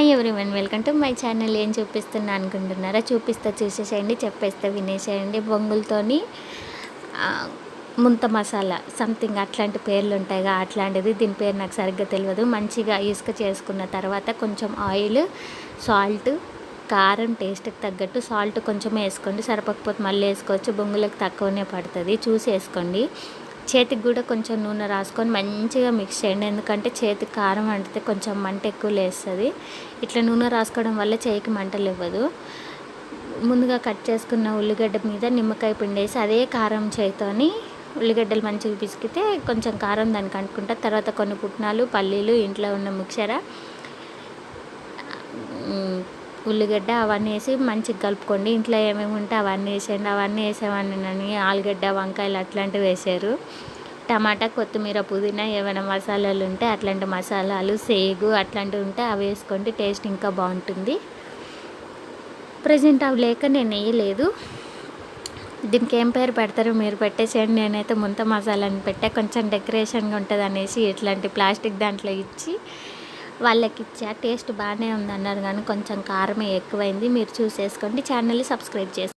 Hi one welcome to my channel ఏం చూపిస్తున్నా అనుకుంటున్నారా? చూపిస్తే చూసేసేయండి చెప్పేస్తే వినేసేయండి. బొంగులతోని ముంత మసాలా సంథింగ్ అట్లాంటి పేర్లు ఉంటాయిగా అట్లాంటిది. దీని పేరు నాకు సరిగ్గా తెలియదు. మంచిగా ఇసుక చేసుకున్న తర్వాత కొంచెం ఆయిల్ సాల్ట్ కారం టేస్ట్కి తగ్గట్టు సాల్ట్ కొంచెం వేసుకోండి. సరిపోకపోతే మళ్ళీ వేసుకోవచ్చు. బొంగులకు తక్కువనే పడుతుంది. చూసి వేసుకోండి. చేతికి కూడా కొంచెం నూనె రాసుకొని మంచిగా మిక్స్ చేయండి. ఎందుకంటే చేతికి కారం అంటితే కొంచెం మంట ఎక్కువ లేస్తుంది. ఇట్లా నూనె రాసుకోవడం వల్ల చేయికి మంటలు ఇవ్వదు. ముందుగా కట్ చేసుకున్న ఉల్లిగడ్డ మీద నిమ్మకాయ పిండేసి అదే కారం చేయితోని ఉల్లిగడ్డలు మంచిగా పిసికితే కొంచెం కారం దానికి అంటుకుంటా. తర్వాత కొన్ని పుట్నాలు పల్లీలు ఇంట్లో ఉన్న మిక్చర ఉల్లిగడ్డ అవన్నీ వేసి మంచిగా కలుపుకోండి. ఇంట్లో ఏమేమి ఉంటే అవన్నీ వేసేయండి. అవన్నీ వేసేవాడిని ఆలుగడ్డ వంకాయలు అట్లాంటివి వేసారు. టమాటా కొత్తిమీర పుదీనా ఏమైనా మసాలాలు ఉంటే అట్లాంటి మసాలాలు సేగు అట్లాంటివి ఉంటే అవి వేసుకోండి. టేస్ట్ ఇంకా బాగుంటుంది. ప్రజెంట్ అవి లేక నేను వేయలేదు. దీనికి ఏం పేరు పెడతారో మీరు పెట్టేసేయండి. నేనైతే ముంత మసాలాని పెట్టా. కొంచెం డెకరేషన్గా ఉంటుంది అనేసి ఇట్లాంటి ప్లాస్టిక్ దాంట్లో ఇచ్చి వాళ్ళకి ఇచ్చా టేస్ట్ బాగానే ఉంది అన్నారు కానీ కొంచెం కారమే ఎక్కువైంది. మీరు చూసేసుకోండి. ఛానల్ని సబ్స్క్రైబ్ చేసుకోండి.